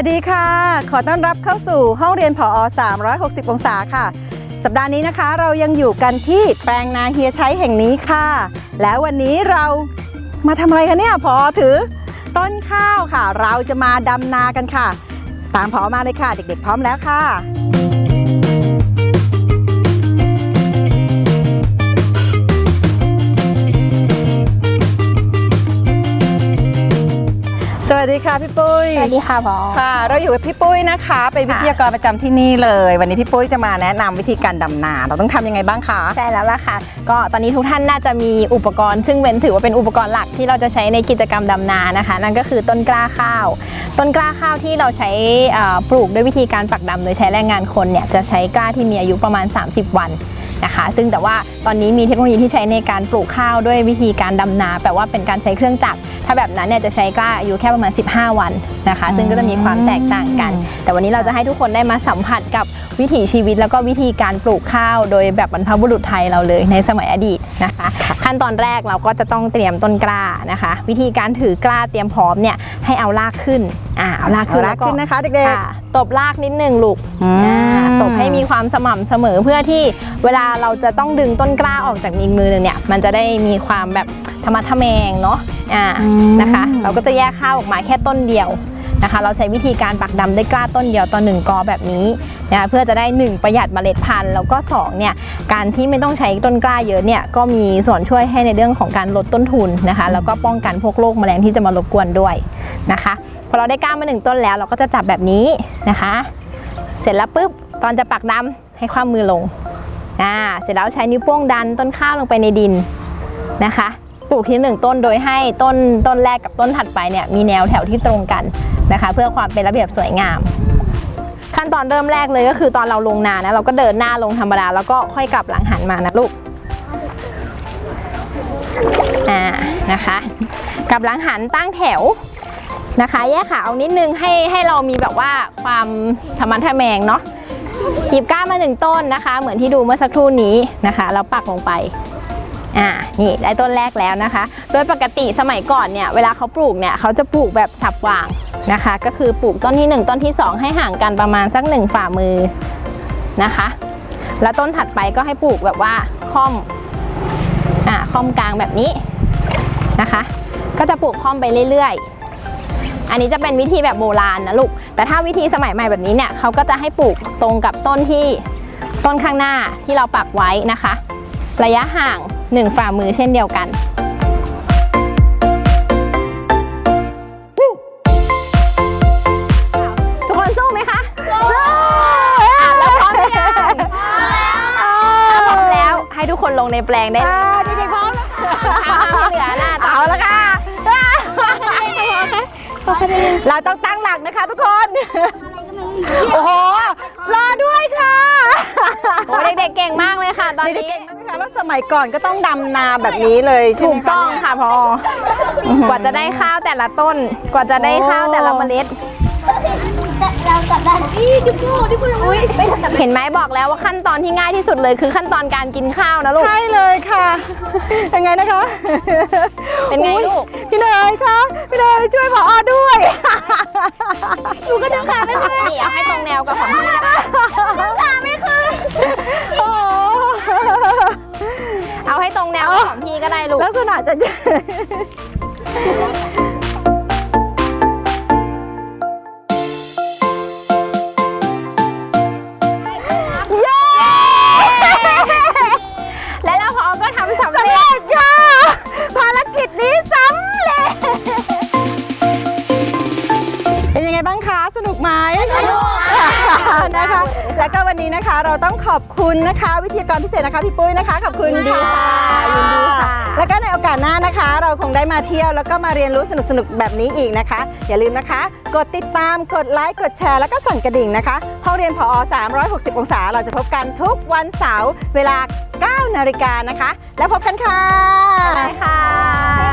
วัสดีค่ะ ขอต้อนรับเข้าสู่ห้องเรียนผอ 360 องศาค่ะ สัปดาห์นี้นะคะเรายังอยู่กันที่แปลงนาเฮียใช้แห่งนี้ค่ะ แล้ววันนี้เรามาทำอะไรคะเนี่ยพอถือต้นข้าวค่ะ เราจะมาดำนากันค่ะ ตามพอมาเลยค่ะ เด็กๆ พร้อมแล้วค่ะ สวัสดีค่ะพี่ปุ้ย สวัสดีค่ะพอค่ะ เราอยู่กับพี่ปุ้ยนะคะ เป็นวิทยากรประจำที่นี่เลย วันนี้พี่ปุ้ยจะมาแนะนำวิธีการดำนา เราต้องทำยังไงบ้างคะใช่แล้วล่ะค่ะ ก็ตอนนี้ทุกท่านน่าจะมีอุปกรณ์ ซึ่งเป็นถือว่าเป็นอุปกรณ์หลักที่เราจะใช้ในกิจกรรมดำนานะคะ นั่นก็คือต้นกล้าข้าว ต้นกล้าข้าวที่เราใช้เอ่อปลูกด้วยวิธีการปักดำโดยใช้แรงงานคนเนี่ยจะใช้กล้าที่มีอายุประมาณ 30 วันนะคะซึ่งแต่ว่าตอนนี้มีเทคโนโลยีที่ใช้ในการปลูกข้าวด้วยวิธีการดำนาแปลว่าเป็นการใช้เครื่องจักร ถ้าแบบนั้นเนี่ยจะใช้กล้าอายุแค่ประมาณ 15 วันนะคะ ซึ่งก็จะมีความแตกต่างกัน แต่วันนี้เราจะให้ทุกคนได้มาสัมผัสกับวิถีชีวิต แล้วก็วิธีการปลูกข้าว โดยแบบบรรพบุรุษไทยเราเลยในสมัยอดีตนะคะ ขั้นตอนแรกเราก็จะต้องเตรียมต้นกล้านะคะ วิธีการถือกล้าเตรียมพร้อมเนี่ยให้เอารากขึ้นอ่าเอารากเอาขึ้นรากแล้วก็ขึ้นนะคะเด็กค่ะตบรากนิดนึงลูกๆอืมอ่าตบให้มีความสม่ำเสมอเพื่อที่เวลาเราจะต้องดึงต้นกล้าออกจากอีกมือหนึ่งเนี่ยมันจะได้มีความแบบ ธรรมะทะแมงเนาะอ่าอืมนะคะ เราก็จะแยกข้าวออกมาแค่ต้นเดียวนะคะ เราใช้วิธีการปักดำด้วยกล้าต้นเดียวต่อหนึ่งกอแบบนี้นะคะเพื่อจะได้ 1 ประหยัดเมล็ดพันธุ์แล้วก็2เนี่ยการที่ไม่ต้องใช้ต้นกล้าเยอะเนี่ยก็มีส่วนช่วยให้ในเรื่องของการลดต้นทุนนะคะ แล้วก็ป้องกันพวกโรคแมลงที่จะมารบกวนด้วยนะคะพอเราได้กล้ามาหนึ่งต้นแล้วเราก็จะจับแบบนี้นะคะ เสร็จแล้วปุ๊บตอนจะปักดำให้ความมือลงอ่าเสร็จแล้วใช้นิ้วโป้งดันต้นข้าวลงไปในดินนะคะป ลูกทีหนึ่งต้นโดยให้ต้นต้นแรกกับต้นถัดไปเนี่ยมีแนวแถวที่ตรงกันนะคะ เพื่อความเป็นระเบียบสวยงาม ขั้นตอนเริ่มแรกเลยก็คือตอนเราลงนานะเราก็เดินหน้าลงธรรมดาแล้วก็ค่อยกลับหลังหันมานะลูกอ่านะคะกลับหลังหันตั้งแถวนะคะ แยกขาเอานิดนึงให้ให้เรามีแบบว่าความธรรมะทะแมงเนาะหยิบก้ามาหนึ่งต้นนะคะ เหมือนที่ดูเมื่อสักครู่นี้นะคะแล้วปักลงไป อ่านี่ได้ต้นแรกแล้วนะคะ โดยปกติสมัยก่อนเนี่ยเวลาเขาปลูกเนี่ยเขาจะปลูกแบบสับหว่างนะคะ ก็คือปลูกต้นที่ 1 ต้นที่ 2 ให้ห่างกันประมาณสักหนึ่งฝ่ามือนะคะ แล้วต้นถัดไปก็ให้ปลูกแบบว่าค่อมอ่าค่อมกลางแบบนี้นะคะ ก็จะปลูกค่อมไปเรื่อยๆ อันนี้จะเป็นวิธีแบบโบราณนะลูกแต่ถ้าวิธีสมัยใหม่แบบนี้เนี่ยเขาก็จะให้ปลูกตรงกับต้นที่ต้นข้างหน้าที่เราปักไว้นะคะ ระยะห่าง 1 ฝ่ามือเช่นเดียวกัน ทุกคนสู้ไหมคะสู้อะแล้วพร้อมหรือยังถ้าพร้อมแล้วให้ทุกคนลงในแปลงได้เลยอ่าค่ะเด็กๆพร้อมแล้วข้าวที่เหลือน่ะต่อเอาละค่ะเราต้องตั้งหลักนะคะทุกคน โอ้โห รอด้วยค่ะ โอ้เด็กๆเก่งมากเลยค่ะตอนเด็กนี้ ๆเก่งมากไหมคะแล้วสมัยก่อนก็ต้องดำนาแบบนี้เลยใช่ถูไหมกคะต้องเนี่ย ค่ะพอกว่าจะได้ข้าวแต่ละต้น กว่าจะได้ข้าวแต่ละเมล็ด เรากลับได้อีดิโก้ดิโก้ยังไม่ไม่ทันเห็นไหมบอกแล้วว่าขั้นตอนที่ง่ายที่สุดเลยคือขั้นตอนการกินข้าวนะลูก ใช่เลยค่ะ ยังไงนะคะเป็นไงลูก พี่เนยคะพี่เนยช่วยผอด้วย ได้ลูกลักษณะจะเย้และแล้วพอก็ทำสำสำเร็จเร็จค่ะภารกิจนี้สำเร็จ เป็นยังไงบ้างคะ สนุกไหมสนุกนะคะ แล้วก็วันนี้นะคะเราต้องขอบคุณนะคะ วิทยากรพิเศษนะคะพี่ปุ้ยนะคะ ขอบคุณยินดีค่ะยินดีค่ะ เราคงได้มาเที่ยว แล้วก็มาเรียนรู้สนุกๆแบบนี้อีกนะคะ อย่าลืมนะคะ กดติดตามกดไลค์กดแชร์แล้วก็สั่นกระดิ่งนะคะห้องเรียนพอ360 องศาเราจะพบกันทุกวันเสาร์เวลา 9 นาฬิกานะคะ แล้วพบกันค่ะได้ค่ะ